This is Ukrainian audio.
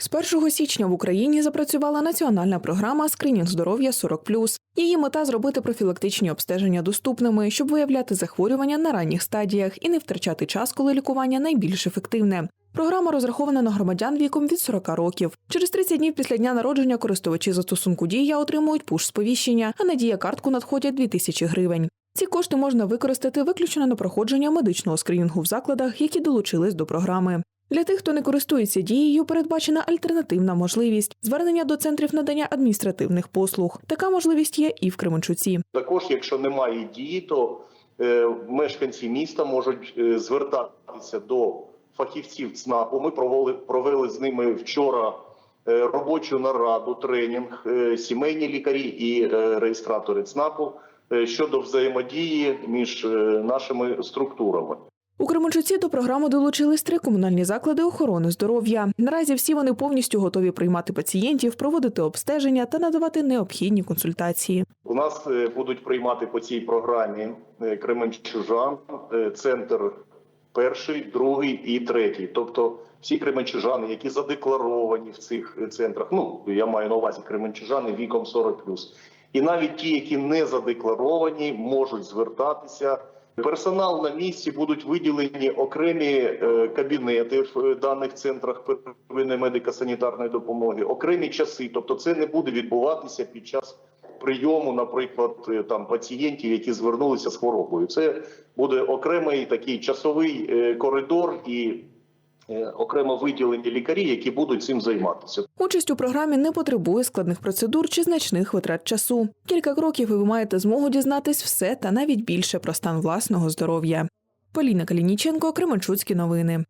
З 1 січня в Україні запрацювала національна програма Скринінг здоров'я 40+. Її мета зробити профілактичні обстеження доступними, щоб виявляти захворювання на ранніх стадіях і не втрачати час, коли лікування найбільш ефективне. Програма розрахована на громадян віком від 40 років. Через 30 днів після дня народження користувачі застосунку дія отримують пуш-сповіщення, а на дія картку надходять 2000 гривень. Ці кошти можна використати виключно на проходження медичного скринінгу в закладах, які долучились до програми. Для тих, хто не користується дією, передбачена альтернативна можливість звернення до центрів надання адміністративних послуг. Така можливість є і в Кременчуці. Також, якщо немає дії, то е, мешканці міста можуть е, звертатися до фахівців ЦНАПу. Ми провели, провели з ними вчора е, робочу нараду, тренінг, сімейні лікарі і реєстратори ЦНАПу щодо взаємодії між нашими структурами. У Кременчуці до програми долучились три комунальні заклади охорони здоров'я. Наразі всі вони повністю готові приймати пацієнтів, проводити обстеження та надавати необхідні консультації. У нас е, будуть приймати по цій програмі е, Кременчужан, е, центр перший, другий і третій. Тобто всі кременчужани, які задекларовані в цих центрах. Ну я маю на увазі кременчужани віком 40+. І навіть ті, які не задекларовані, можуть звертатися. Персонал на місці будуть виділені окремі е, кабінети в е, даних центрах первинної медико-санітарної допомоги, окремі часи. Тобто, це не буде відбуватися під час прийому, наприклад, е, там пацієнтів, які звернулися з хворобою. Це буде окремий такий часовий коридор і окремо виділені лікарі, які будуть цим займатися. Участь у програмі не потребує складних процедур чи значних витрат часу. Кілька кроків і ви маєте змогу дізнатись все та навіть більше про стан власного здоров'я. Поліна Калініченко, Кременчуцькі новини.